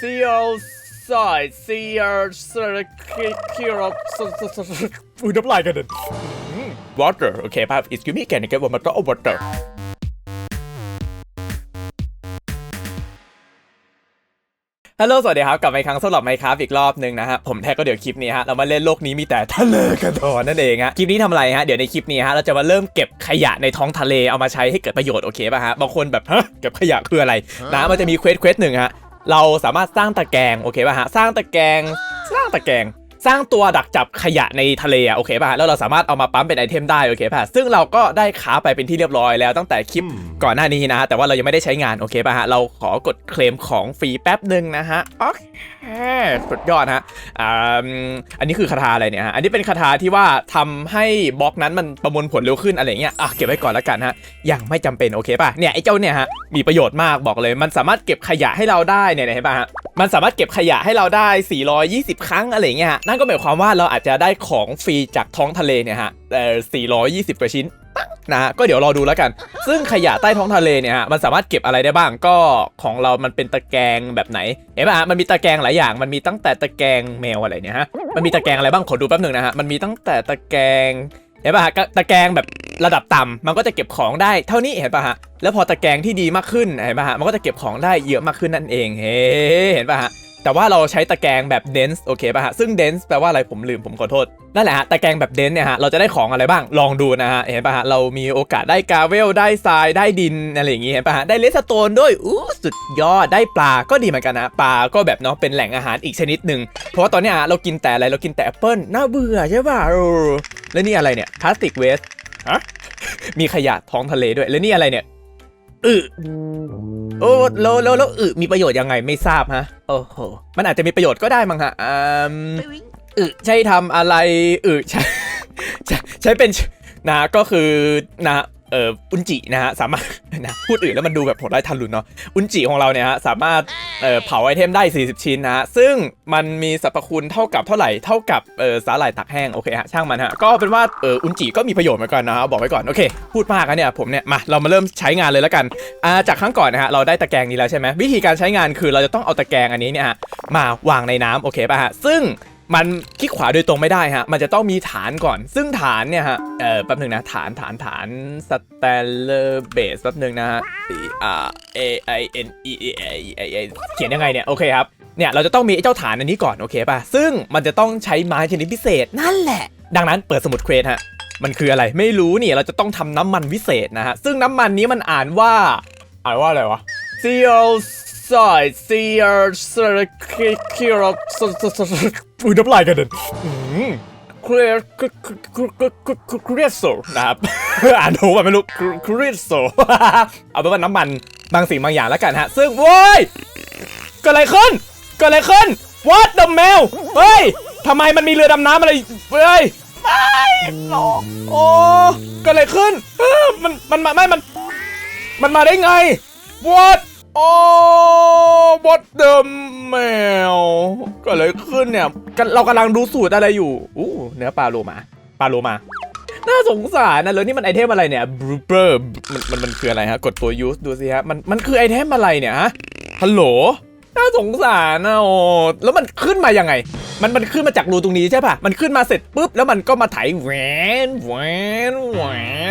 Seal side Seal Kiro อุ้ยน้ำลายกันเด็น Water โอเคป่ะ Excuse me can I get one bottle of water ฮัลโหลสวัสดีครับกลับมาอีกครั้งสำหรับไมค์ครับอีกรอบหนึ่งนะฮะผมแท็กก็เดี๋ยวคลิปนี้ฮะเรามาเล่นโลกนี้มีแต่ทะเลกันต่อนั่นเองฮะคลิปนี้ทำอะไรฮะเดี๋ยวในคลิปนี้ฮะเราจะมาเริ่มเก็บขยะในท้องทะเลเอามาใช้ให้เกิดประโยชน์โอเคป่ะฮะบางคนแบบฮะเก็บขยะคืออะไรนะมันจะมีเควสเควสหนึ่งฮะ เราสามารถสร้างตะแกรงโอเคป่ะฮะสร้างตะแกรงสร้างตะแกรง สร้างตัวดักจับขยะในทะเลอะโอเคป่ะฮะแล้วเราสามารถเอามาปั๊มเป็นไอเทมได้โอเคป่ะซึ่งเราก็ได้ค้าไปเป็นที่เรียบร้อยแล้วตั้งแต่คลิปก่อนหน้านี้นะฮะแต่ว่าเรายังไม่ได้ใช้งานโอเคป่ะฮะเราขอกดเคลมของฟรีแป๊บหนึ่งนะฮะโอเคสุดยอดฮะอ่าอันนี้คือคาถาอะไรเนี่ยฮะอันนี้เป็นคาถาที่ว่าทำให้บล็อกนั้นมันประมวลผลเร็วขึ้นอะไรเงี้ยอะเก็บไว้ก่อนแล้วกันฮะยังไม่จำเป็นโอเคป่ะเนี่ยไอ้เจ้าเนี่ยฮะมีประโยชน์มากบอกเลย มันสามารถเก็บขยะให้เราได้เนี่ยเห็นป่ะฮะมันสามารถเก็บขยะให้เราได้ 420 ครั้งอะไรเงี้ยฮะนั่นก็หมายความว่าเราอาจจะได้ของฟรีจากท้องทะเลเนี่ยฮะเอ่อ420กว่าชิ้นนะฮะก็เดี๋ยวรอดูแล้วกัน ซึ่งขยะใต้ท้องทะเลเนี่ยฮะมันสามารถเก็บอะไรได้บ้างก็ของเรามันเป็นตะแกรงแบบไหนเห็นป่ะฮะมันมีตะแกรงหลายอย่าง มันมีตั้งแต่ตะแกรงแมวอะไรเนี่ยฮะมันมีตะแกรงอะไรบ้างขอดูแป๊บหนึ่งนะฮะมันมีตั้งแต่ตะแกรงเห็นป่ะฮะตะแกรงแบบระดับต่ำมันก็จะเก็บของได้เท่านี้เห็นป่ะฮะแล้วพอตะแกรงที่ดีมากขึ้นเห็นป่ะฮะมันก็จะเก็บของได้เยอะมากขึ้นนั่นเองเฮ้เห็นป่ะฮะ แต่ว่าเราใช้ตะแกรงแบบ dense โอเคป่ะฮะ ซึ่ง dense แปลว่าอะไรผมลืมผมขอโทษ นั่นแหละฮะ ตะแกรงแบบ dense เนี่ยฮะ เราจะได้ของอะไรบ้าง ลองดูนะฮะ เห็นป่ะฮะ เรามีโอกาสได้กาเวล ได้ทราย ได้ดิน อะไรอย่างงี้ เห็นป่ะฮะ ได้เลสโตนด้วย อู้สุดยอด ได้ปลา ก็ดีเหมือนกันนะ ปลาก็แบบเนาะ เป็นแหล่งอาหารอีกชนิดหนึ่ง เพราะว่าตอนนี้ฮะเรากินแต่อะไร เรากินแต่แอปเปิ้ลน่าเบื่อใช่ป่ะแล้วนี่อะไรเนี่ยพลาสติกเวสฮะ มีขยะท้องทะเลด้วย แล้วนี่อะไรเนี่ย อึโอ้แล้วแล้วแล้วอึมีประโยชน์ยังไงไม่ทราบฮะ โอ้โห มันอาจจะมีประโยชน์ก็ได้มั้งฮะอืมอึใช้ทำอะไรอึใช้ใช้ใช้เป็นนะก็คือนะ เอ่ออุนจินะฮะสามารถนะพูดอื่นแล้วมันดูแบบโหดร้ายทันรุนเนาะอุนจิของเราเนี่ยฮะสามารถเอ่อเผาไอเทมได้ 40 ชิ้นนะฮะซึ่งมันมีสรรพคุณเท่ากับเท่าไหร่เท่ากับเอ่อสาหร่ายตักแห้งโอเคฮะช่างมันฮะก็เป็นว่าเอ่ออุนจิก็มีประโยชน์เหมือนกันนะฮะบอกไว้ก่อนโอเค พูดมากนะเนี่ยผมเนี่ยมาเรามาเริ่มใช้งานเลยแล้วกันอ่าจากครั้งก่อนนะฮะเราได้ตะแกรงนี้แล้วใช่ไหมวิธีการใช้งานคือเราจะต้องเอาตะแกรงอันนี้เนี่ยฮะมาวางในน้ำโอเคป่ะฮะซึ่ง มันคลิกขวาโดยตรงไม่ได้ฮะ มันจะต้องมีฐานก่อน ซึ่งฐานเนี่ยฮะ เออแป๊บหนึ่งนะ ฐานฐานฐานสแตนเลอร์เบสแป๊บหนึ่งนะฮะ C R A I N E E A I A เขียนยังไงเนี่ย โอเคครับ เนี่ย เราจะต้องมีไอ้เจ้าฐานอันนี้ก่อน โอเคป่ะ ซึ่งมันจะต้องใช้ไม้ชนิดพิเศษ นั่นแหละ ดังนั้นเปิดสมุดเควสฮะ มันคืออะไร ไม่รู้นี่ เราจะต้องทำน้ำมันวิเศษนะฮะ ซึ่งน้ำมันนี้มันอ่านว่า อ่านว่าอะไรวะ C O Seal side Seal Kiro อุ้ยน้ำลายกันเด็นเครียดเครียดโซนะครับอ่านถูกป่ะไม่รู้เครียดโซเอาเป็นว่าน้ำมันบางสิ่งบางอย่างแล้วกันฮะ ซึ่งโว้ยเกิดอะไรขึ้นเกิดอะไรขึ้น What the mail เฮ้ยทำไมมันมีเรือดำน้ำอะไรเฮ้ยไม่หรอกโอ้เกิดอะไรขึ้นเอ้อมันมันมาไม่มัน มันมาได้ไง what โอ้บอสเดิมแมวเกิดอะไรขึ้นเนี่ยเรากำลังดูสูตรอะไรอยู่อู้เนื้อปลาโลมาปลาโลมาน่าสงสารนะแล้วนี่มันไอเทมอะไรเนี่ยบรูเบอร์มันมันมันคืออะไรฮะ กดตัว use ดูสิฮะ มันมันคือไอเทมอะไรเนี่ยฮะฮัลโหลน่าสงสารนะโอ้แล้วมันขึ้นมายังไง มันมันขึ้นมาจากรูตรงนี้ใช่ปะมันขึ้นมาเสร็จปุ๊บแล้วมันก็มาไถแหวนแหวนแหว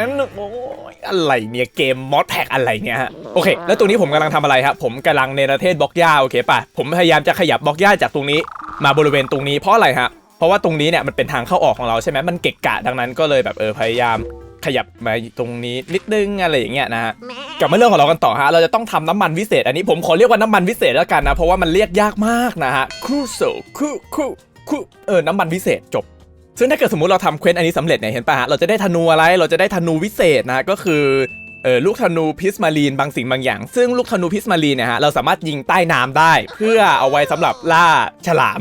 นโอ้ยอะไรเนี่ยเกมมอดแพ็กอะไรเนี่ยฮะโอเค แล้วตรงนี้ผมกำลังทำอะไรครับผมกำลังเนรเทศบล็อกหญ้าโอเคปะผมพยายามจะขยับบล็อกหญ้าจากตรงนี้ มาบริเวณตรงนี้เพราะอะไรฮะเพราะว่าตรงนี้เนี่ยมันเป็นทางเข้าออกของเราใช่ไหมมันเกะกะดังนั้นก็เลยแบบเออพยายาม ขยับมาตรงนี้นิดนึงอะไรอย่างเงี้ยนะฮะกลับมาเรื่องของเรากันต่อฮะเราจะต้องทำน้ำมันวิเศษ อันนี้ผมขอเรียกว่าน้ำมันวิเศษแล้วกันนะ เพราะว่ามันเรียกยากมากนะฮะคูโซครูคูคูเออน้ำมันวิเศษจบซึ่งถ้าเกิดสมมติเราทำเควสอันนี้สำเร็จเนี่ยเห็นปะฮะเราจะได้ธนูอะไร เราจะได้ธนูวิเศษนะก็คือเออลูกธนูพิสมารีนบางสิ่งบางอย่าง ซึ่งลูกธนูพิสมารีนเนี่ยฮะเราสามารถยิงใต้น้ำได้ เพื่อเอาไว้สำหรับล่าฉลาม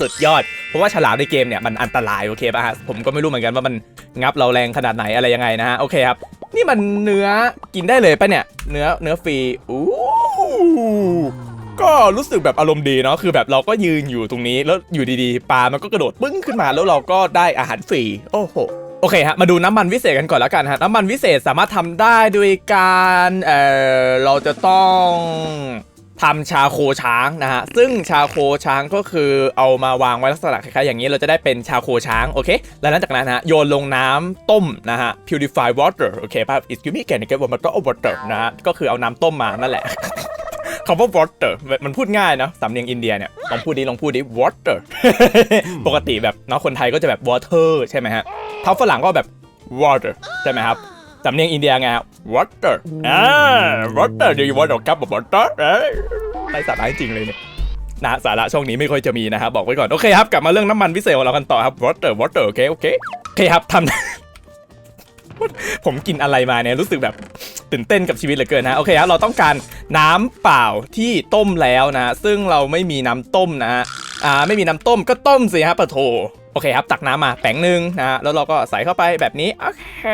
สุดยอด เพราะว่าฉลามในเกมเนี่ยมันอันตรายโอเคป่ะฮะผมก็ไม่รู้เหมือนกันว่ามันงับเราแรงขนาดไหนอะไรยังไงนะฮะโอเคครับนี่มันเนื้อกินได้เลยปะเนี่ย เนื้อเนื้อฟรีอู้ก็รู้สึกแบบอารมณ์ดีเนาะคือแบบเราก็ยืนอยู่ตรงนี้แล้วอยู่ดีๆปลามันก็กระโดดปึ้งขึ้นมาแล้วเราก็ได้อาหารฟรีโอ้โหโอเคฮะมาดูน้ำมันวิเศษกันก่อนแล้วกันฮะน้ำมันวิเศษสามารถทำได้ด้วยการเออเราจะต้อง ทำชาโคช้างนะฮะ ซึ่งชาโคช้างก็คือเอามาวางไว้ลักษณะคล้ายๆอย่างนี้เราจะได้เป็นชาโคช้าง โอเค แล้วหลังจากนั้นนะฮะโยนลงน้ำต้มนะฮะ purify water โอเคป่ะ excuse me can I get water water นะฮะ ก็คือเอาน้ำต้มมานั่นแหละคำว่า water มันพูดง่ายนะสำเนียงอินเดียเนี่ยลองพูดดิลองพูดดิ water ปกติแบบเนาะคนไทยก็จะแบบ water ใช่ไหมฮะถ้าฝรั่งก็แบบ water ใช่ไหมครับ สำเนียงอินเดียไงครับ water อ่า water do you want a cup of water เอ้ยไร้สาระจริงเลยเนี่ยนะสาระช่องนี้ไม่ค่อยจะมีนะครับบอกไว้ก่อน โอเคครับ กลับมาเรื่องน้ำมันพิเศษของเรากันต่อครับ water water โอเคโอเคโอเคครับทำผมกินอะไรมาเนี่ยรู้สึกแบบตื่นเต้นกับชีวิตเหลือเกินนะโอเคครับเราต้องการน้ำเปล่าที่ต้มแล้วนะ ซึ่งเราไม่มีน้ำต้มนะอ่าไม่มีน้ำต้มก็ต้มสิครับปะโถ โอเคครับ ตักน้ำมาแปงหนึ่งนะฮะแล้วเราก็ใส่เข้าไปแบบนี้โอเค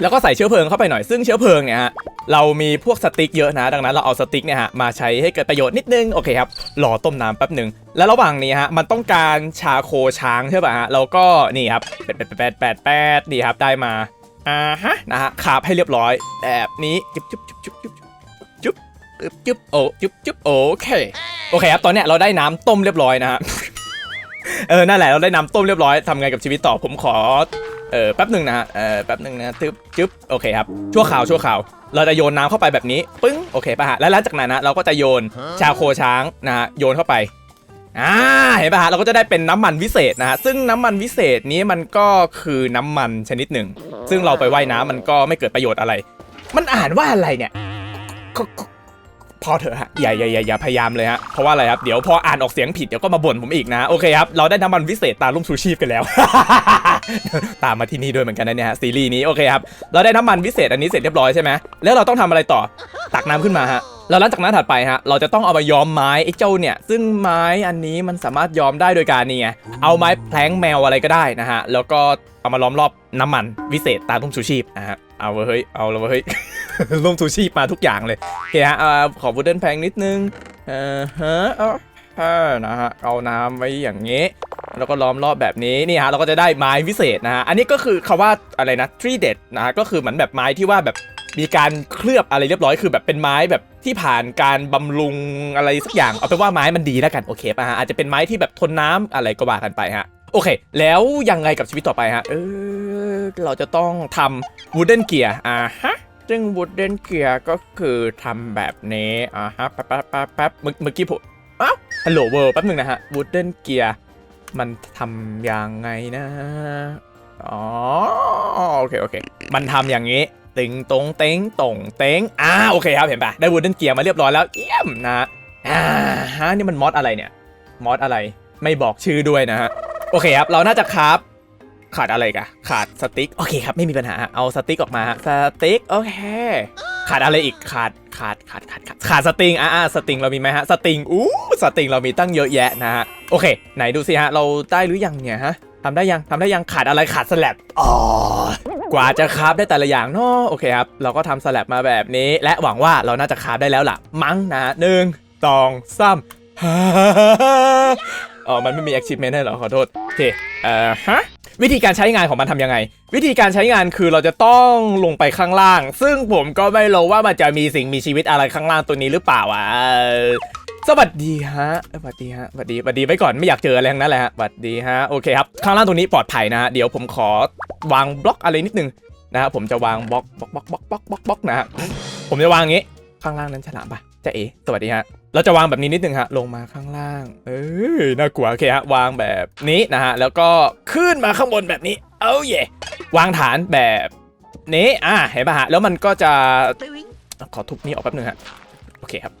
แล้วก็ใส่เชื้อเพลิงเข้าไปหน่อยซึ่งเชื้อเพลิงเนี่ยฮะเรามีพวกสติ๊กเยอะนะ ดังนั้นเราเอาสติ๊กเนี่ยฮะมาใช้ให้เกิดประโยชน์นิดนึงโอเคครับหล่อต้มน้ำแป๊บหนึ่งแล้วระหว่างนี้ฮะมันต้องการชาโคช้างใช่ป่ะฮะเราก็นี่ครับแปดแปดแปดแปดแปดนี่ครับได้มาอ่าฮะนะฮะขาบให้เรียบร้อย แบบนี้จุ๊บจุ๊บจุ๊บจุ๊บจุ๊บจุ๊บจุ๊บโอจุ๊บจุ๊บโอเคโอเคครับตอนเนี้ยเราได้น้ำต้มเรียบร้อยนะฮะ เออ นั่นแหละ เราได้น้ำต้มเรียบร้อยทำไงกับชีวิตต่อ ผมขอ เออแป๊บหนึ่งนะฮะ เออแป๊บหนึ่งนะจึ๊บจึ๊บ โอเคครับ ชั่วข่าว ชั่วข่าว เราจะโยนน้ำเข้าไปแบบนี้ ปึ้ง โอเคป่ะฮะ แล้วหลังจากนั้นนะ เราก็จะโยนชาโคช้างนะฮะ โยนเข้าไป อ่า เห็นป่ะฮะ เราก็จะได้เป็นน้ำมันวิเศษนะฮะ ซึ่งน้ำมันวิเศษนี้มันก็คือน้ำมันชนิดหนึ่ง ซึ่งเราไปว่ายน้ำมันก็ไม่เกิดประโยชน์อะไร มันอ่านว่าอะไรเนี่ย พอเถอะฮะอย่าอย่าอย่าอย่าพยายามเลยฮะเพราะว่าอะไรครับเดี๋ยวพออ่านออกเสียงผิดเดี๋ยวก็มาบ่นผมอีกนะโอเคครับเราได้น้ำมันวิเศษตาลุ่มชูชีพกันแล้ว ตามมาที่นี่ด้วยเหมือนกันนะเนี่ยฮะซีรีส์นี้โอเคครับเราได้น้ำมันวิเศษอันนี้เสร็จเรียบร้อยใช่ไหมแล้วเราต้องทำอะไรต่อตักน้ำขึ้นมาฮะแล้วหลังจากนั้นถัดไปฮะ เราจะต้องเอามาย้อมไม้ไอ้เจ้าเนี่ย ซึ่งไม้อันนี้มันสามารถย้อมได้โดยการนี่ไง เอาไม้แพลงแมวอะไรก็ได้นะฮะ แล้วก็เอามาล้อมรอบน้ำมันวิเศษตาลุ่มชูชีพนะฮะ เอาเว้ยเฮ้ย เอาแล้วเว้ยเฮ้ยลุ่มชูชีพมาทุกอย่างเลยโอเคฮะขอบูเดิลแพงนิดนึง เออฮะเอเออนะฮะ เอาน้ำไว้อย่างงี้ แล้วก็ล้อมรอบแบบนี้ นี่ฮะ เราก็จะได้ไม้วิเศษนะฮะ อันนี้ก็คือคาว่าอะไรนะ tree dead นะฮะ ก็คือเหมือนแบบไม้ที่ว่าแบบมีการเคลือบอะไรเรียบร้อย คือแบบเป็นไม้แบบที่ผ่านการบำรุงอะไรสักอย่าง เอาเป็นว่าไม้มันดีแล้วกัน โอเคป่ะฮะ อาจจะเป็นไม้ที่แบบทนน้ำอะไรก็ว่ากันไปฮะ โอเค แล้วยังไงกับชีวิตต่อไปฮะ เออ เราจะต้องทำ wooden gear อ่าฮะซึ่ง wooden gear ก็คือทำแบบนี้อ่าฮะแป๊บแป๊บแป๊บแป๊บเมื่อกี้ผมอ้าวฮัลโหลเวิร์แป๊บหนึงนะฮะ wooden gear มันทำยังไงนะ อ๋อ โอเค โอเค มันทำอย่างนี้ติงตงเต็งตงเต็งอ่าโอเคครับเห็นปะได้วูดเดนเกียร์มาเรียบร้อยแล้วเยี่ยมนะอ่าฮะนี่มันมอดอะไรเนี่ยมอดอะไรไม่บอกชื่อด้วยนะฮะ โอเคครับ เราน่าจะครับ ขาดอะไรกะขาดสติ๊ก โอเคครับ ไม่มีปัญหา เอาสติ๊กออกมาสติ๊ก โอเค ขาดอะไรอีก ขาด ขาด ขาด ขาด ขาดขาดสติงอ่าสติงเรามีไหมฮะ สติง อู้ สติงเรามีตั้งเยอะแยะนะฮะ โอเค ไหนดูสิฮะ เราได้หรือยังเนี่ยฮะทำได้ยังทำได้ยัง ขาดอะไร ขาดสแลบอ๋อกว่าจะคราฟได้แต่ละอย่างเนาะ โอเคครับ เราก็ทำสแลบมาแบบนี้ และหวังว่าเราน่าจะคราฟได้แล้วล่ะ มั้งนะหนึ่งสองสาม อ๋อ มันไม่มี achievement ให้เหรอ ขอโทษ โอเคเอ่อฮะ วิธีการใช้งานของมันทำยังไง วิธีการใช้งานคือเราจะต้องลงไปข้างล่าง ซึ่งผมก็ไม่รู้ว่ามันจะมีสิ่งมีชีวิตอะไรข้างล่างตัวนี้หรือเปล่าอะสวัสดีฮะสวัสดีฮะสวัสดีสวัสดีไว้ก่อนไม่อยากเจออะไรทั้งนั้นแหละฮะสวัสดีฮะ โอเคครับ ข้างล่างตรงนี้ปลอดภัยนะฮะ เดี๋ยวผมขอวางบล็อกอะไรนิดนึงนะฮะ ผมจะวางบล็อกบล็อกบล็อกบล็อกบล็อกบล็อกนะฮะ ผมจะวางอย่างงี้ ข้างล่างนั้นฉลามปะ จะเอ๋สวัสดีฮะ เราจะวางแบบนี้นิดนึงฮะ ลงมาข้างล่าง เอ้ย น่ากลัว โอเคฮะ วางแบบนี้นะฮะ แล้วก็ขึ้นมาข้างบนแบบนี้ เอ้าเย่วางฐานแบบนี้ อ่า เห็นปะฮะ แล้วมันก็จะ ขอทุบนี้ออกแป๊บนึงฮะ โอเคครับ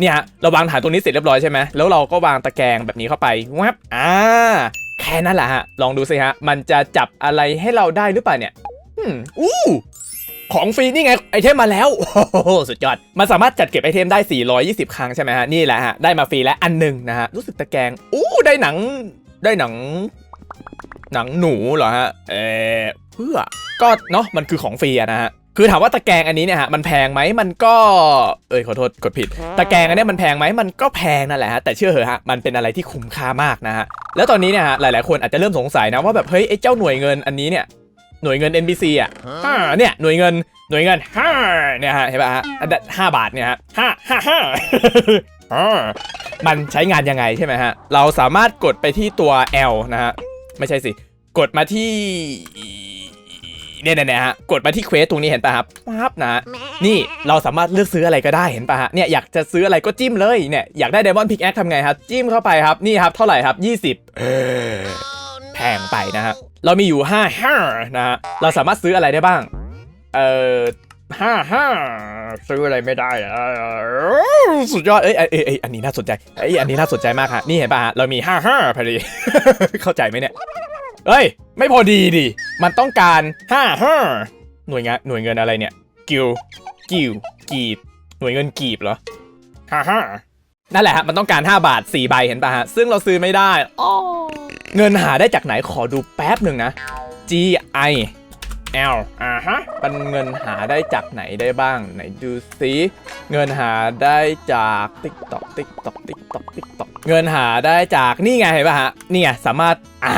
เนี่ยฮะเราวางฐานตรงนี้เสร็จเรียบร้อยใช่ไหมแล้วเราก็วางตะแกรงแบบนี้เข้าไปแวบอ่า แค่นั้นแหละฮะ ลองดูสิฮะ มันจะจับอะไรให้เราได้หรือเปล่าเนี่ย อืมอู้ ของฟรีนี่ไงไอเทมมาแล้วโอ้โหสุดยอด มันสามารถจัดเก็บไอเทมได้ 420 ครั้งใช่ไหมฮะ นี่แหละฮะ ได้มาฟรีแล้วอันหนึ่งนะฮะ รู้สึกตะแกงอู้ได้หนังได้หนัง หนังหนูเหรอฮะ เออเพื่อก็เนาะมันคือของฟรีนะฮะคือถามว่าตะแกรงอันนี้เนี่ยฮะมันแพงไหมมันก็เอ้ยขอโทษกดผิด ตะแกรงอันนี้มันแพงไหมมันก็แพงนั่นแหละฮะแต่เชื่อเหอะฮะมันเป็นอะไรที่คุ้มค่ามากนะฮะแล้วตอนนี้เนี่ยฮะหลายๆคนอาจจะเริ่มสงสัยนะว่าแบบเฮ้ยไอ้เจ้าหน่วยเงินอันนี้เนี่ย หน่วยเงิน NPC อะอ่าเนี่ยหน่วยเงินหน่วยเงินห้าเนี่ยฮะเห็นป่ะฮะอันดับห้าบาทเนี่ยฮะห้าห้าห้าอ่ามันใช้งานยังไงใช่ไหมฮะ เราสามารถกดไปที่ตัว L นะฮะ ไม่ใช่สิ กดมาที่เนี่ยเนี่ยๆฮะ กดมาที่เควสตรงนี้เห็นป่ะครับปั๊บนะฮะนี่เราสามารถเลือกซื้ออะไรก็ได้เห็นป่ะฮะ เนี่ยอยากจะซื้ออะไรก็จิ้มเลย เนี่ยอยากได้ Diamond Pickaxe ทำไงครับ จิ้มเข้าไปครับ นี่ครับ เท่าไหร่ครับ 20เออแพงไปนะฮะ เรามีอยู่5 5นะฮะเราสามารถซื้ออะไรได้บ้าง เอ่อห้าห้าซื้ออะไรไม่ได้สุดยอดเอ้ยเอ้ยเอ้ยเอ้ยอันนี้น่าสนใจเอ้ยอันนี้น่าสนใจมากฮะนี่เห็นป่ะฮะเรามีห้าห้าพอดี เข้าใจไหมเนี่ยเอ้ย ไม่พอดีดิมันต้องการห้าห้าหน่วยงานหน่วยเงินอะไรเนี่ย กิลกิลกีบ หน่วยเงินกีบเหรอห้าห้านั่นแหละฮะมันต้องการ 5 บาท 4 ใบเห็นป่ะฮะซึ่งเราซื้อไม่ได้อ้อ เงินหาได้จากไหนขอดูแป๊บหนึ่งนะ G I L อ่าฮะมันเงินหาได้จากไหนได้บ้าง ไหนดูซิเงินหาได้จาก TikTok TikTok TikTok TikTok เงินหาได้จากนี่ไงเห็นป่ะฮะนี่ไงสามารถอ่า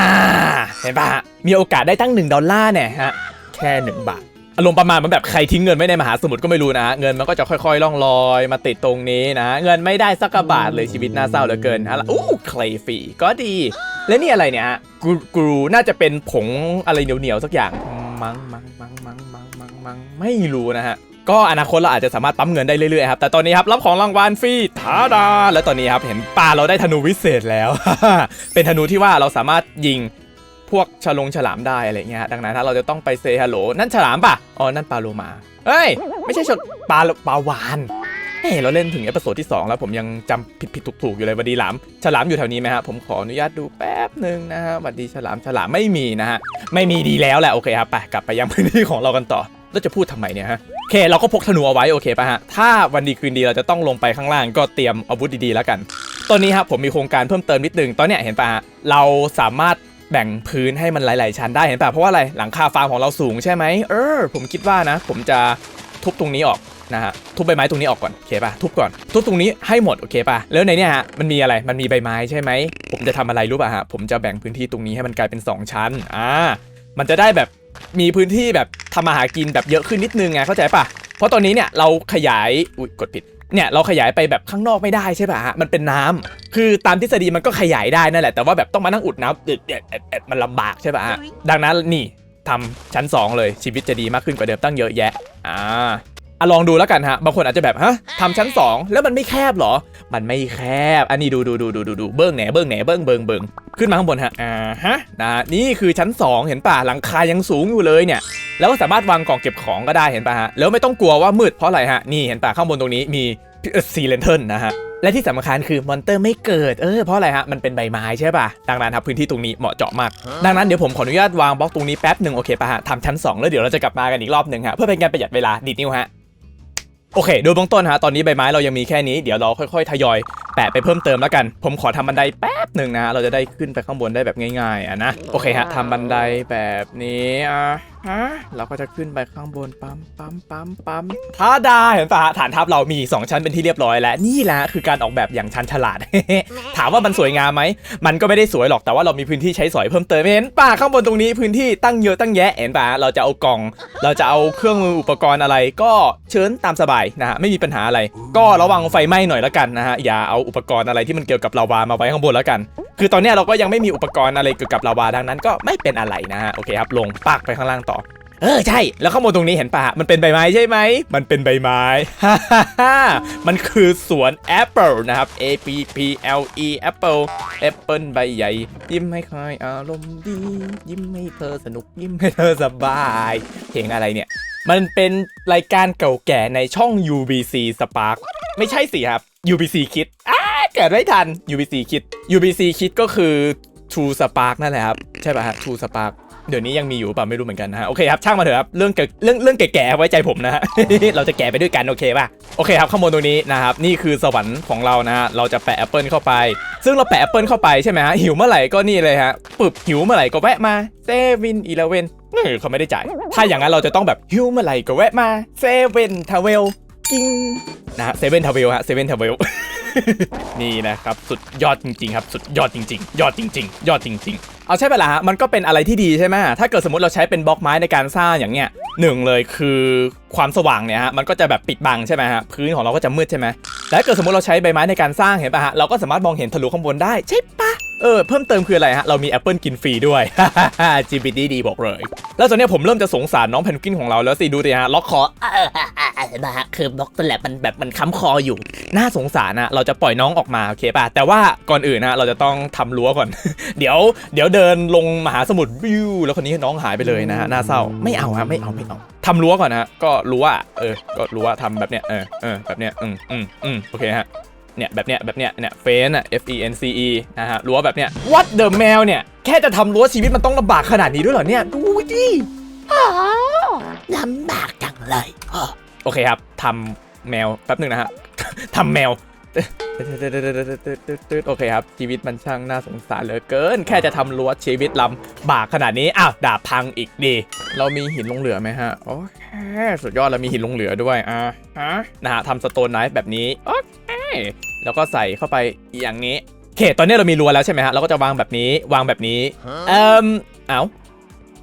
เห็นป่ะฮะมีโอกาสได้ตั้ง 1 ดอลลาร์เนี่ยฮะแค่ 1 บาท อารมณ์ประมาณมือนแบบใครทิ้งเงินไว้ในมหาสมุทรก็ไม่รู้นะเงินมันก็จะค่อยๆล่องลอยมาติดตรงนี้นะ เงินไม่ได้สักกระบาทเลยชีวิตน่าเศร้าเหลือเกินฮะอู้เคลฟรีก็ดี และนี่อะไรเนี่ยฮะกรูรูน่าจะเป็นผงอะไรเหนียวๆสักอย่างมังมังมังมังมังมังมังไม่รู้นะฮะก็อนาคตเราอาจจะสามารถปั๊มเงินได้เรื่อยๆครับ แต่ตอนนี้ครับรับของรางวัลฟรีทาดา แล้วตอนนี้ครับเห็นปลาเราได้ธนูวิเศษแล้ว เป็นธนูที่ว่าเราสามารถยิง พวกฉลงฉลามได้อะไรเงี้ยดังนั้นถ้าเราจะต้องไปเซฮัลโหลนั่นฉลามป่ะอ๋อนั่นปลาโลมาเฮ้ย ไม่ใช่ฉลปลาปลาวานเฮ้ยเราเล่นถึงเอพิโซดที่ 2 แล้วผมยังจำผิดผิดถูกถูกอยู่เลยวัดดีหลามฉลามอยู่แถวนี้ไหมฮะผมขออนุญาตดูแป๊บหนึ่งนะฮะวัดดีฉลามฉลามไม่มีนะฮะไม่มีดีแล้วแหละโอเคครับไปกลับไปยังพื้นที่ของเรากันต่อแล้วจะพูดทำไมเนี่ยฮะโอเคเราก็พกธนูเอาไว้โอเคป่ะฮะถ้าวันดีคืนดีเราจะต้องลงไปข้างล่างก็เตรียมอาวุธดีๆแล้วกันตอนนี้ครับผมมีโครงการเพิ่มเติมนิดนึงตอนเนี้ยเห็นป่ะฮะเราสามารถ แบ่งพื้นให้มันหลาย ๆ ชั้นได้เห็นป่ะเพราะว่าอะไรหลังคาฟาร์มของเราสูงใช่ไหมเออผมคิดว่านะ ผมจะทุบตรงนี้ออกนะฮะทุบใบไม้ตรงนี้ออกก่อนโอเคป่ะทุบก่อนทุบตรงนี้ให้หมดโอเคป่ะแล้วในเนี้ยฮะมันมีอะไรมันมีใบไม้ใช่ไหมผมจะทำอะไรรู้ป่ะฮะผมจะแบ่งพื้นที่ตรงนี้ให้มันกลายเป็นสองชั้นอ่ามันจะได้แบบมีพื้นที่แบบทำมาหากินแบบเยอะขึ้นนิดนึงไงเข้าใจปะเพราะตอนนี้เนี่ยเราขยายอุ้ยกดผิด เนี่ยเราขยายไปแบบข้างนอกไม่ได้ใช่ปะฮะมันเป็นน้ำคือตามทฤษฎีมันก็ขยายได้นั่นแหละแต่ว่าแบบต้องมานั่งอุดน้ำเด็ดเด็ดเด็ดเด็ดมันลำบากใช่ปะฮะดังนั้นนี่ทำชั้น 2 เลยชีวิตจะดีมากขึ้นกว่าเดิมตั้งเยอะแยะ อ่า อะลองดูแล้วกันฮะ บางคนอาจจะแบบฮะทำชั้น 2 แล้วมันไม่แคบเหรอ มันไม่แคบ อันนี้ดูดูดูดูดูดูเบิ้งแหนเบิ้งแหนเบิ้งเบิ้งเบิ้งขึ้นมาข้างบนฮะ อ่าฮะนะนี่คือชั้น 2 เห็นป่ะหลังคายังสูงอยู่เลยเนี่ยแล้วก็สามารถวางกล่องเก็บของก็ได้เห็นป่ะฮะ แล้วไม่ต้องกลัวว่ามืดเพราะอะไรฮะ นี่เห็นป่ะข้างบนตรงนี้มีซีเลนเทิลนะฮะ และที่สำคัญคือมอนเตอร์ไม่เกิด เออ เพราะอะไรฮะ มันเป็นใบไม้ใช่ป่ะ ดังนั้นครับพื้นที่ตรงนี้เหมาะเจาะมาก ดังนั้นเดี๋ยวผมขออนุญาตวางบล็อกตรงนี้แป๊บหนึ่งโอเคป่ะฮะทำชั้น 2 แล้วเดี๋ยวเราจะกลับมากันอีกรอบหนึ่งฮะ เพื่อเป็นการประหยัดเวลาดีดนิ้วฮะ โอเค โดยเบื้องต้นฮะ ตอนนี้ใบไม้เรายังมีแค่นี้ เดี๋ยวเราค่อยๆ ทยอย แปะไปเพิ่มเติมแล้วกัน ผมขอทำบันไดแป๊บหนึ่งนะฮะเราจะได้ขึ้นไปข้างบนได้แบบง่ายๆอะนะ โอเคฮะทำบันไดแบบนี้อะ ฮะเราก็จะขึ้นไปข้างบนปั๊มปั๊มปั๊มปั๊มท้าดาเห็นปะฮะฐานทัพเรามี 2 ชั้นเป็นที่เรียบร้อยแล้ว นี่แหละคือการออกแบบอย่างชันฉลาด ถามว่ามันสวยงามไหม มันก็ไม่ได้สวยหรอกแต่ว่าเรามีพื้นที่ใช้สอยเพิ่มเติมเห็นป่ะข้างบนตรงนี้พื้นที่ตั้งเยอะตั้งแยะเห็นป่ะเราจะเอากล่อง เราจะเอาเครื่องมืออุปกรณ์อะไร ก็เชิญตามสบายนะฮะไม่มีปัญหาอะไร ก็ระวังไฟไหม้หน่อยแล้วกันนะฮะอย่าเอาอุปกรณ์อะไรที่มันเกี่ยวกับลาวามาไว้ข้างบนแล้วกัน คือตอนนี้เราก็ยังไม่มีอุปกรณ์อะไรเกี่ยวกับลาวาดังนั้น ก็ไม่เป็นอะไรนะฮะโอเคครับลงปากไปข้างล่างต่อเออใช่ แล้วข้างบนตรงนี้เห็นปะมันเป็นใบไม้ใช่ไหม มันเป็นใบไม้ฮ่าฮ่าฮ่ามันคือสวนแอปเปิลนะครับ A P P L E Apple แอปเปิลใบใหญ่ ยิ้มให้ใครอารมณ์ดี ยิ้มให้เธอสนุก ยิ้มให้เธอสบาย เพลงอะไรเนี่ย มันเป็นรายการเก่าแก่ในช่อง UBC Spark ไม่ใช่สิครับ UBC Kid อ้าเกิดไม่ทัน UBC Kid UBC Kid ก็คือ True Spark นั่นแหละครับ ใช่ป่ะฮะ True Spark เดี๋ยวนี้ยังมีอยู่เปล่าไม่รู้เหมือนกันนะฮะโอเคครับช่างมาเถอะครับเรื่องเกเรื่องเรื่องแก่ๆไว้ใจผมนะฮะ เราจะแก่ไปด้วยกันโอเคป่ะโอเคครับข้างบนตรงนี้นะครับนี่คือสวรรค์ของเรานะฮะเราจะแปะแอปเปิลเข้าไป ซึ่งเราแปะแอปเปิลเข้าไปใช่ไหมฮะหิวเมื่อไหร่ก็นี่เลยฮะปึบหิวเมื่อไหร่ก็แวะมาเซเว่นอีเลเว่นนี่เขาไม่ได้จ่าย ถ้าอย่างนั้นเราจะต้องแบบหิวเมื่อไหร่ก็แวะมาเซเว่นทาวเวลกิ้งนะฮะเซเว่นทาวเวลฮะเซเว่นทาวเวล นี่นะครับ สุดยอดจริงๆครับ สุดยอดจริง ๆ ยอดจริง ๆ ยอดจริง ๆ เอาใช่ปะล่ะฮะมันก็เป็นอะไรที่ดีใช่ไหมถ้าเกิดสมมติเราใช้เป็นบล็อกไม้ในการสร้างอย่างเนี้ยหนึ่งเลยคือความสว่างเนี่ยฮะมันก็จะแบบปิดบังใช่ไหมฮะพื้นของเราก็จะมืดใช่ไหมและถ้าเกิดสมมติเราใช้ใบไม้ในการสร้างเห็นปะฮะเราก็สามารถมองเห็นทะลุข้างบนได้ใช่ปะ เออเพิ่มเติมคืออะไรฮะ เรามีแอปเปิลกินฟรีด้วย GPT ดีบอกเลย แล้วตอนนี้ผมเริ่มจะสงสารน้องเพนกวินของเราแล้วสิดูดิฮะล็อกคอนะฮะคือล็อกตัวแหละมันแบบมันค้ำคออยู่ น่าสงสารนะเราจะปล่อยน้องออกมาโอเคป่ะแต่ว่าก่อนอื่นนะเราจะต้องทำรั้วก่อน เดี๋ยว เดี๋ยวเดินลงมหาสมุทรวิวแล้วคนนี้น้องหายไปเลยนะฮะน่าเศร้าไม่เอาฮะไม่เอาไม่เอาทำรั้วก่อนนะฮะก็รั้วเออก็รั้วทำแบบเนี้ยเออเออแบบเนี้ยอืมอืมอืมโอเคฮะ เนี่ยแบบเนี้ยแบบเนี้ยเนี่ยเฟนอะ F E N C E นะฮะรั้วแบบเนี้ย What the mail เนี่ยแค่จะทำรั้วชีวิตมันต้องลำบากขนาดนี้ด้วยเหรอเนี่ยดูดิอ๋อลำบากจังเลยอ๋อโอเคครับทำแมวแป๊บหนึ่งนะฮะทำแมวโอเคครับ ชีวิตมันช่างน่าสงสารเหลือเกิน แค่จะทำรั้วชีวิตลำบากขนาดนี้อ้าวดาบพังอีกดี เรามีหินลงเหลือไหมฮะ โอเค สุดยอดเรามีหินลงเหลือด้วยอ่าฮะนะฮะทำสโตนไนฟ์แบบนี้ โอเค แล้วก็ใส่เข้าไปอย่างนี้โอเคตอนนี้เรามีรั้วแล้วใช่ไหมฮะเราก็จะวางแบบนี้วางแบบนี้เอ่มเอ้า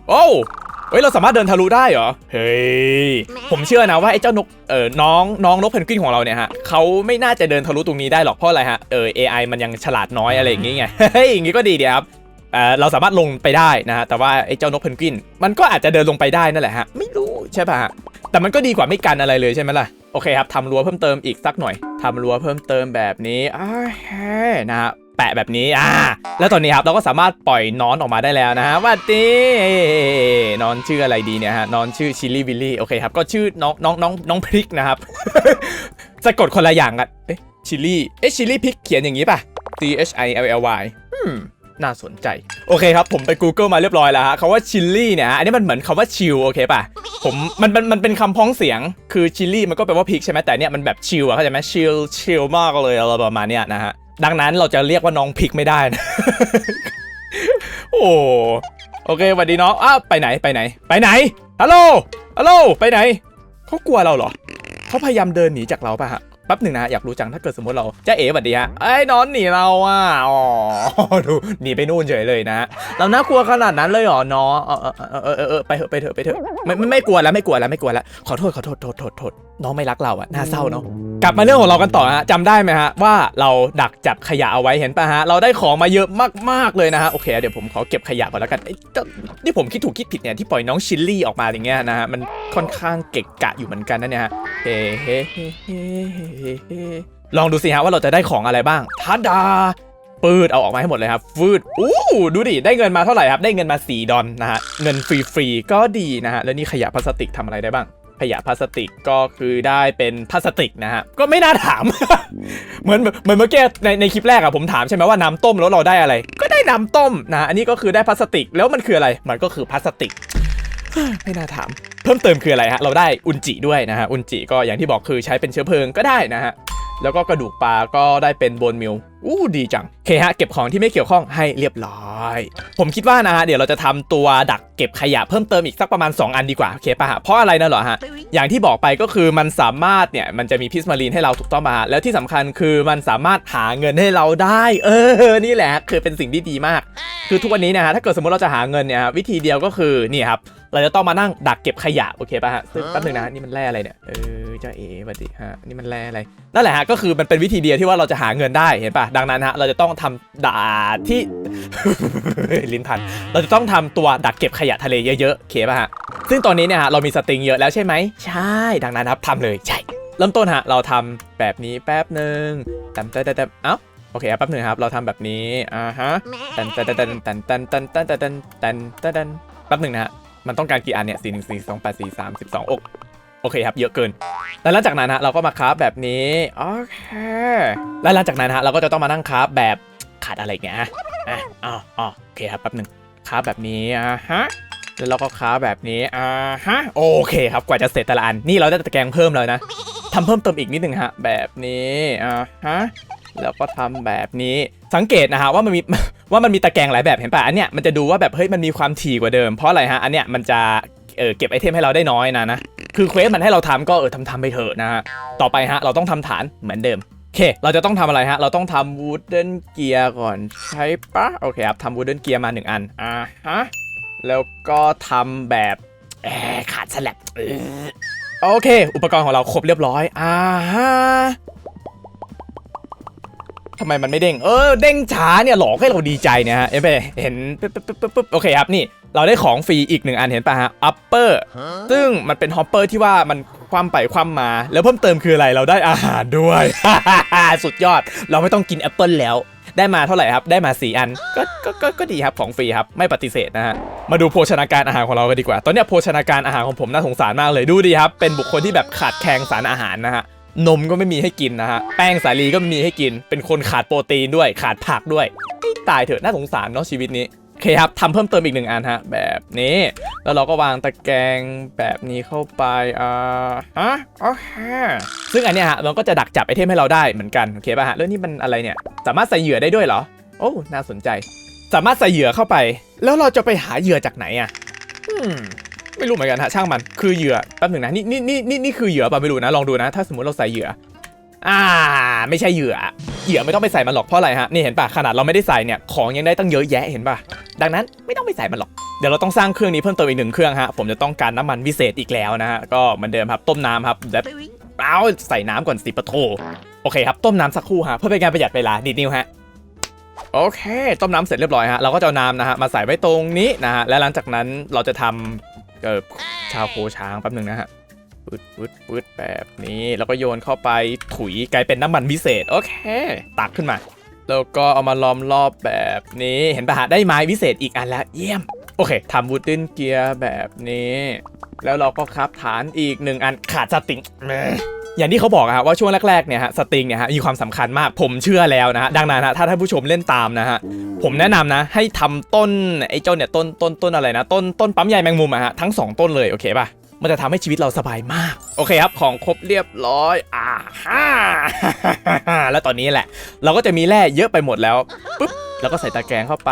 โอ้เฮ้ยเราสามารถเดินทะลุได้เหรอเฮ้ยผมเชื่อนะว่าไอ้เจ้านกเออน้องน้องนกเพนกวินของเราเนี่ยฮะเขาไม่น่าจะเดินทะลุตรงนี้ได้หรอกเพราะอะไรฮะเออ AI มันยังฉลาดน้อยอะไรอย่างงี้ไงเฮ้ยอย่างงี้ก็ดีดีครับเออเราสามารถลงไปได้นะฮะแต่ว่าไอ้เจ้านกเพนกวิน มันก็อาจจะเดินลงไปได้นั่นแหละฮะไม่รู้ใช่ป่ะฮะแต่มันก็ดีกว่าไม่กันอะไรเลยใช่ไหมล่ะ โอเคครับทำรั้วเพิ่มเติมอีกสักหน่อยทำรั้วเพิ่มเติมแบบนี้โอเคนะฮะแปะแบบนี้อ่าแล้วตอนนี้ครับเราก็สามารถปล่อยนอนออกมาได้แล้วนะฮะว่าดีนอนชื่ออะไรดีเนี่ยฮะนอนชื่อชิลลี่วิลลี่โอเคครับก็ชื่อน้องน้องน้องน้องพริกนะครับสะกดคนละอย่างกันเอ๊ะชิลลี่เอ๊ะชิลลี่พริกเขียนอย่างนี้ป่ะ C H I L L Y อืม น่าสนใจ โอเคครับ ผมไป Google มาเรียบร้อยแล้วฮะคำว่าชิลลี่เนี่ยอันนี้มันเหมือนคำว่าชิลโอเคป่ะผมมันมันมันเป็นคำพ้องเสียงคือชิลลี่มันก็แปลว่าพริกใช่ไหมแต่เนี่ยมันแบบชิลอะเข้าใจไหมชิลชิลมากเลยอะไรประมาณเนี้ยนะฮะดังนั้นเราจะเรียกว่าน้องพริกไม่ได้นะโอ้โอเคสวัสดีน้องอ้าวไปไหนไปไหน ไปไหนฮัลโหลฮัลโหลไปไหนเขากลัวเราเหรอเขาพยายามเดินหนีจากเราป่ะฮะ แป๊บหนึ่งนะอยากรู้จังถ้าเกิดสมมติเราจะเอ๋บัดดีฮะไอ้นอนหนีเราอะอ๋อดูหนีไปนู่นเฉยเลยนะเราน่ากลัวขนาดนั้นเลยเหรอน้อเออเออเออเออเออเออไปเถอะไปเถอะไปเถอะไม่ไม่ไม่กลัวแล้วไม่กลัวแล้วไม่กลัวแล้วขอโทษขอโทษโทษโทษน้องไม่รักเราอะน่าเศร้าเนาะ กลับมาเรื่องของเรากันต่อฮะจำได้ไหมฮะว่าเราดักจับขยะเอาไว้เห็นปะฮะเราได้ของมาเยอะมากๆเลยนะฮะโอเคเดี๋ยวผมขอเก็บขยะก่อนแล้วกันเอ้เจ้านี่ผมคิดถูกคิดผิดเนี่ยที่ปล่อยน้องชิลลี่ออกมาอย่างเงี้ยนะฮะมันค่อนข้างเกะกะอยู่เหมือนกันนะเนี่ยฮะเฮ้เฮ้เฮ้เฮ้เฮ้เฮ้ลองดูสิฮะว่าเราจะได้ของอะไรบ้างทัดดาปืดเอาออกมาให้หมดเลยครับฟืดอู้ดูดิได้เงินมาเท่าไหร่ครับได้เงินมา 4 ดอลนะฮะเงินฟรีๆก็ดีนะฮะแล้วนี่ขยะพลาสติกทำอะไรได้บ้าง ขยะพลาสติกก็คือได้เป็นพลาสติกนะฮะ ก็ไม่น่าถาม เหมือนเหมือนเมื่อกี้ในในคลิปแรกอะผมถามใช่ไหมว่าน้ำต้มแล้วเราได้อะไร ก็ได้น้ำต้มนะฮะอันนี้ก็คือได้พลาสติกแล้วมันคืออะไร มันก็คือพลาสติกไม่น่าถาม เพิ่มเติมคืออะไรฮะเราได้อุนจิด้วยนะฮะอุนจิก็อย่างที่บอกคือใช้เป็นเชื้อเพลิงก็ได้นะฮะ แล้วก็กระดูกปลาก็ได้เป็นโบนมิลอู้ดีจังเคฮะเก็บของที่ไม่เกี่ยวข้องให้เรียบร้อย ผมคิดว่านะฮะเดี๋ยวเราจะทำตัวดักเก็บขยะเพิ่มเติมอีกสักประมาณ 2 อันดีกว่าโอเคปะฮะเพราะอะไรนะเหรอฮะอย่างที่บอกไปก็คือมันสามารถเนี่ยมันจะมีพิสมารีนให้เราถูกต้องมาแล้วที่สำคัญคือมันสามารถหาเงินให้เราได้ เออนี่แหละคือเป็นสิ่งที่ดีมาก คือทุกวันนี้นะฮะถ้าเกิดสมมติเราจะหาเงินเนี่ยวิธีเดียวก็คือนี่ครับ เราจะต้องมานั่งดักเก็บขยะโอเคป่ะฮะซึ่งแป๊บนึงนะนี่มันแร่อะไรเนี่ยเออเจ้าเอ๋สวัสดีฮะนี่มันแร่อะไรนั่นแหละฮะก็คือมันเป็นวิธีเดียวที่ว่าเราจะหาเงินได้เห็นป่ะดังนั้นฮะเราจะต้องทำดาที่ลิ้นพันเราจะต้องทำตัวดักเก็บขยะทะเลเยอะๆโอเคป่ะฮะซึ่งตอนนี้เนี่ยฮะเรามีสตริงเยอะแล้วใช่ไหมใช่ดังนั้นครับทำเลยใช่เริ่มต้นฮะเราทำแบบนี้แป๊บหนึ่งแต้มแต้มแต้มเอ้าโอเคครับแป๊บหนึ่งครับ เราทำแบบนี้ อ่าฮะตันตันตันตันตันตันตันตันตันตันตันตันแป๊บหนึ่งนะฮะ มันต้องการกี่อันเนี่ยสี่หนึ่งสี่สองแปดสี่สามสิบสองโอโอเคครับเยอะเกิน แล้วหลังจากนั้นฮะเราก็มาคราฟแบบนี้โอเคแล้วหลังจากนั้นฮะเราก็จะต้องมานั่งคราฟแบบขาดอะไรเงี้ยอะอ๋ออ๋อโอเคครับแป๊บหนึ่งคราฟแบบนี้อ่าฮะแล้วเราก็คราฟแบบนี้อ่าฮะโอเคครับกว่าจะเสร็จแต่ละอันนี่เราได้ตะแกรงเพิ่มเลยนะทำเพิ่มเติมอีกนิดหนึ่งฮะแบบนี้อ่าฮะแล้วก็ทำแบบนี้สังเกตนะฮะว่ามันมี ว่ามันมีตะแกรงหลายแบบเห็นป่ะอันเนี้ยมันจะดูว่าแบบเฮ้ยมันมีความถี่กว่าเดิมเพราะอะไรฮะอันเนี้ยมันจะเออเก็บไอเทมให้เราได้น้อยนะนะคือเควสมันให้เราทำก็เออทำทำไปเถอะนะฮะต่อไปฮะเราต้องทำฐานเหมือนเดิมโอเค เราจะต้องทำอะไรฮะเราต้องทำ wooden gear ก่อนใช่ปะโอเคครับทำ wooden gear มาหนึ่งอันอ่าฮะแล้วก็ทำแบบแอขาดสลับโอเค อุปกรณ์ของเราครบเรียบร้อยอ่าฮะ ทำไมมันไม่เด้ง เออ เด้งช้าเนี่ยหลอกให้เราดีใจเนี่ยฮะเห็นไปเห็นปึ๊บปึ๊บปึ๊บปึ๊บปึ๊บโอเคครับนี่ เราได้ของฟรีอีกหนึ่งอันเห็นป่ะฮะ upper ซึ่งมันเป็นฮอปเปอร์ที่ว่ามันคว่ำไปคว่ำมา แล้วเพิ่มเติมคืออะไรเราได้อาหารด้วย สุดยอด เราไม่ต้องกินแอปเปิลแล้ว ได้มาเท่าไหร่ครับ ได้มา 4 อัน ก็ ก็ ก็ก็ดีครับ ของฟรีครับ ไม่ปฏิเสธนะฮะ มาดูโภชนาการอาหารของเรากันดีกว่า ตอนเนี้ยโภชนาการอาหารของผมน่าสงสารมากเลย ดูดีครับ เป็นบุคคลที่แบบขาดแคลนสารอาหารนะฮะ นมก็ไม่มีให้กินนะฮะ แป้งสาลีก็ไม่มีให้กิน เป็นคนขาดโปรตีนด้วย ขาดผักด้วยไอ้ตายเถอะ น่าสงสารเนาะชีวิตนี้ โอเคครับ ทำเพิ่มเติมอีกหนึ่งอันฮะ แบบนี้ แล้วเราก็วางตะแกรงแบบนี้เข้าไป อ่า ฮะโอเคซึ่งอันเนี้ยฮะ มันก็จะดักจับไอเทมให้เราได้เหมือนกัน โอเคป่ะฮะ แล้วนี่มันอะไรเนี่ย สามารถใส่เหยื่อได้ด้วยเหรอ โอ้ น่าสนใจ สามารถใส่เหยื่อเข้าไป แล้วเราจะไปหาเหยื่อจากไหนอะ ไม่รู้เหมือนกันฮะช่างมันคือเหยื่อแป๊บหนึ่งนะนี่นี่นี่นี่นี่คือเหยื่อป่ะไม่รู้นะลองดูนะ ถ้าสมมติเราใส่เหยื่อ อ่า ไม่ใช่เหยื่อเหยื่อไม่ต้องไปใส่มันหรอกเพราะอะไรฮะนี่เห็นป่ะขนาดเราไม่ได้ใส่เนี่ยของยังได้ตั้งเยอะแยะเห็นป่ะดังนั้นไม่ต้องไปใส่มันหรอกเดี๋ยวเราต้องสร้างเครื่องนี้เพิ่มเติมอีกหนึ่งเครื่องฮะผมจะต้องการน้ำมันวิเศษอีกแล้วนะฮะก็เหมือนเดิมครับต้มน้ำครับแบบเอาใส่น้ำก่อนสิปะโทโอเคครับต้มน้ำสักครู่ฮะเพื่อเป็นการประหยัดเวลาดีดนิ้วฮะโอเค ต้มน้ำเสร็จเรียบร้อยฮะเราก็จะเอาน้ำนะฮะมาใส่ไว้ตรงนี้นะฮะและหลังจากนั้นเราจะทำ เออชาวโคช้างแป๊บหนึ่งนะฮะปืดปืดปืดแบบนี้แล้วก็โยนเข้าไปถุยกลายเป็นน้ำมันพิเศษ โอเค ตักขึ้นมา แล้วก็เอามาล้อมรอบแบบนี้เห็นปะฮะได้ไม้พิเศษอีกอันแล้ว เยี่ยม โอเคทำวูดติ้นเกียร์แบบนี้ แล้วเราก็ครับฐานอีกหนึ่งอันขาดสติง อย่างที่เขาบอกอะฮะว่าช่วงแรกๆเนี่ยฮะสตริงเนี่ยฮะมีความสำคัญมากผมเชื่อแล้วนะฮะดังนั้นฮะถ้าท่านผู้ชมเล่นตามนะฮะผมแนะนำนะ ให้ทำต้นไอ้เจ้าเนี่ยต้นต้นต้นอะไรนะ ต้นต้นปั๊มใยแมงมุมอะฮะทั้งสองต้นเลยโอเคป่ะมันจะทำให้ชีวิตเราสบายมาก โอเคครับ ของครบเรียบร้อยอ่าฮ่าแล้วตอนนี้แหละ เราก็จะมีแร่เยอะไปหมดแล้วปุ๊บแล้วก็ใส่ตะแกรงเข้าไป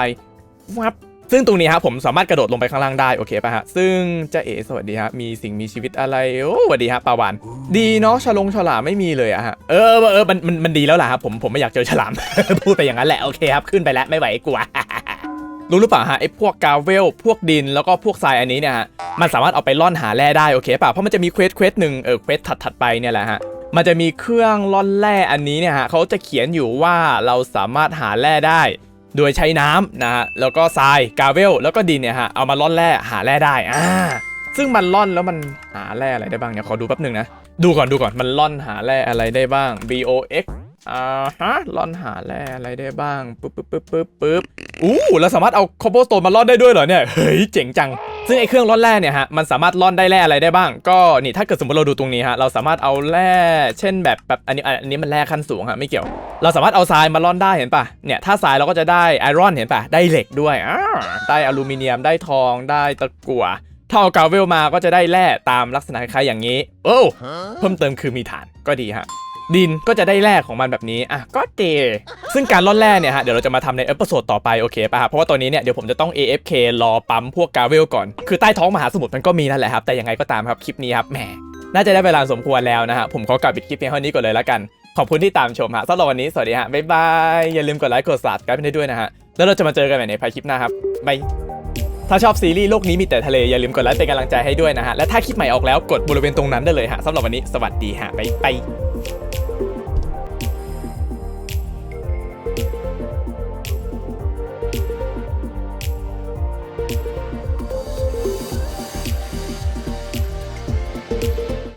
วับ ซึ่งตรงนี้ครับผมสามารถกระโดดลงไปข้างล่างได้โอเคป่ะฮะ ซึ่งเจะเอ๋สวัสดีฮะมีสิ่งมีชีวิตอะไรโอ้สวัสดีฮะปาวานดีเนาะฉลงฉลามไม่มีเลยอะฮะเออเออมันมันมันดีแล้วล่ะครับผมผมไม่อยากเจอฉลาม พูดไปอย่างนั้นแหละโอเคครับขึ้นไปแล้วไม่ไหวกลัวรู้หรือเปล่าฮะไอ้พวกกาเวล พวกดินแล้วก็พวกทรายอันนี้เนี่ยฮะมันสามารถเอาไปล่อนหาแร่ได้โอเคป่ะเพราะมันจะมีเควสเควสหนึ่งเออเควสถัดถัดไปเนี่ยแหละฮะมันจะมีเครื่องล่อนแร่อันนี้เนี่ยฮะเขาจะเขียนอยู่ว่าเราสามารถหาแร่ได้ โดยใช้น้ำนะฮะแล้วก็ทรายกาเวลแล้วก็ดินเนี่ยฮะเอามาล่อนแร่หาแร่ได้อ่าซึ่งมันล่อนแล้วมันหาแร่อะไรได้บ้างเนี่ยขอดูแป๊บหนึ่งนะดูก่อนดูก่อนมันล่อนหาแร่อะไรได้บ้าง BOX อ่าฮะล่อนหาแร่อะไรได้บ้างปึ๊บปึ๊บปึ๊บปึ๊บปึ๊บอู้เราสามารถเอาคอ b โบสโตนมาล่อนได้ด้วยเหรอเนี่ย เฮ้ย เจ๋งจัง ซึ่งไอ้เครื่องล่อนแร่เนี่ยฮะ มันสามารถล่อนได้แร่อะไรได้บ้าง ก็นี่ถ้าเกิดสมมติเราดูตรงนี้ฮะ เราสามารถเอาแร่เช่นแบบแบบอันนี้อันนี้มันแร่ขั้นสูงฮะไม่เกี่ยว เราสามารถเอาทรายมาล่อนได้เห็นปะเนี่ยถ้าทรายเราก็จะได้ไอรอนเห็นปะได้เหล็กด้วยอ่าได้อลูมิเนียมได้ทองได้ตะกั่วถ้าเอากาเวลมาก็จะได้แร่ตามลักษณะคล้ายๆอย่างนี้ โอ้เพิ่มเติมคือมีฐานก็ดีฮะ ดินก็จะได้แร่ของมันแบบนี้อะก็เดซึ่งการล่อนแร่เนี่ยฮะเดี๋ยวเราจะมาทำในเอพิโซดต่อไปโอเคป่ะฮะเพราะว่าตอนนี้เนี่ยเดี๋ยวผมจะต้อง AFK รอปั๊มพวกกาเวลก่อนคือใต้ท้องมหาสมุทรมันก็มีนั่นแหละครับแต่ยังไงก็ตามครับคลิปนี้ครับแหมน่าจะได้เวลาสมควรแล้วนะฮะผมขอกลับปิดคลิปเพียงเท่านี้ก่อนเลยละกันขอบคุณที่ตามชมฮะสำหรับวันนี้สวัสดีฮะบ๊ายบายอย่าลืมกดไลค์กดซับสไครป์ได้ด้วยนะฮะแล้วเราจะมาเจอกันใหม่ในภายคลิปหน้าครับบายถ้าชอบซีรีส์โลกนี้มีแต่ทะเลอย่าลืมกดไลค์เป็นกำลังใจให้ด้วยนะฮะและถ้าคลิปใหม่ออกแล้วกดบริเวณตรงนั้นได้เลยฮะสำหรับวันนี้สวัสดีฮะบ๊ายบาย